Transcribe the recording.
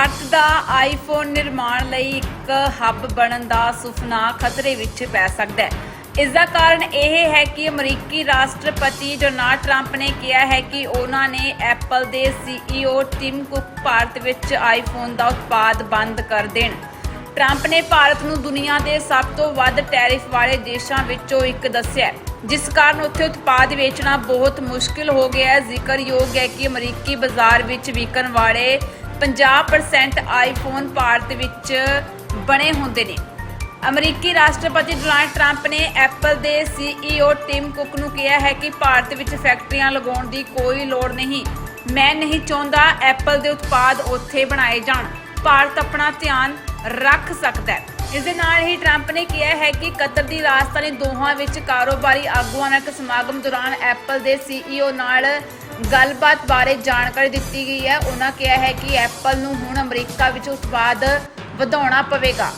ਭਾਰਤ ਦਾ iPhone ਨਿਰਮਾਣ ਲਈ ਇੱਕ ਹੱਬ ਬਣਨ ਦਾ ਸੁਪਨਾ ਖਤਰੇ ਵਿੱਚ ਪੈ ਸਕਦਾ ਹੈ। ਇਸ ਦਾ ਕਾਰਨ ਇਹ ਹੈ ਕਿ ਅਮਰੀਕੀ ਰਾਸ਼ਟਰਪਤੀ ਡੋਨਾਲਡ ਟਰੰਪ ਨੇ ਕਿਹਾ ਹੈ ਕਿ ਉਹਨਾਂ ਨੇ ਐਪਲ ਦੇ ਸੀਈਓ ਟਿਮ ਕੁੱਕ ਭਾਰਤ ਵਿੱਚ ਆਈਫੋਨ ਦਾ ਉਤਪਾਦ ਬੰਦ ਕਰ ਦੇਣ। ਟਰੰਪ ਨੇ ਭਾਰਤ ਨੂੰ ਦੁਨੀਆ ਦੇ ਸਭ ਤੋਂ ਵੱਧ ਟੈਰਿਫ ਵਾਲੇ ਦੇਸ਼ਾਂ ਵਿੱਚੋਂ ਇੱਕ ਦੱਸਿਆ ਜਿਸ ਕਾਰਨ ਉੱਥੇ ਉਤਪਾਦ ਵੇਚਣਾ ਬਹੁਤ ਮੁਸ਼ਕਿਲ ਹੋ ਗਿਆ ਹੈ। ਜ਼ਿਕਰਯੋਗ ਹੈ ਕਿ ਅਮਰੀਕੀ ਬਾਜ਼ਾਰ ਵਿੱਚ ਵਿਕਣ ਵਾਲੇ 50% ਆਈਫੋਨ ਭਾਰਤ ਵਿੱਚ ਬਣੇ ਹੁੰਦੇ ਨੇ। ਅਮਰੀਕੀ ਰਾਸ਼ਟਰਪਤੀ ਡੋਨਾਲਡ ਟਰੰਪ ਨੇ ਐਪਲ ਦੇ ਸੀਈਓ ਟਿਮ ਕੁੱਕ ਨੂੰ ਕਿਹਾ ਹੈ ਕਿ ਭਾਰਤ ਵਿੱਚ ਫੈਕਟਰੀਆਂ ਲਗਾਉਣ ਦੀ ਕੋਈ ਲੋੜ ਨਹੀਂ। ਮੈਂ ਨਹੀਂ ਚਾਹੁੰਦਾ ਐਪਲ ਦੇ ਉਤਪਾਦ ਉੱਥੇ ਬਣਾਏ ਜਾਣ। ਭਾਰਤ ਆਪਣਾ ਧਿਆਨ ਰੱਖ ਸਕਦਾ ਹੈ। ਇਸ ਦੇ ਨਾਲ ਹੀ ਟਰੰਪ ਨੇ ਕਿਹਾ ਹੈ ਕਿ ਕਤਰ ਦੀ ਰਾਜਧਾਨੀ ਦੋਹਾਂ ਵਿੱਚ ਕਾਰੋਬਾਰੀ ਆਗੂਆਂ ਨਾਲ ਇੱਕ ਸਮਾਗਮ ਦੌਰਾਨ ਐਪਲ ਦੇ ਸੀਈਓ ਨਾਲ ਗੱਲਬਾਤ ਬਾਰੇ ਜਾਣਕਾਰੀ ਦਿੱਤੀ ਗਈ ਹੈ। ਉਹਨਾਂ ਕਿਹਾ ਹੈ ਕਿ ਐਪਲ ਨੂੰ ਹੁਣ ਅਮਰੀਕਾ ਵਿੱਚ ਉਤਪਾਦ ਵਧਾਉਣਾ ਪਵੇਗਾ।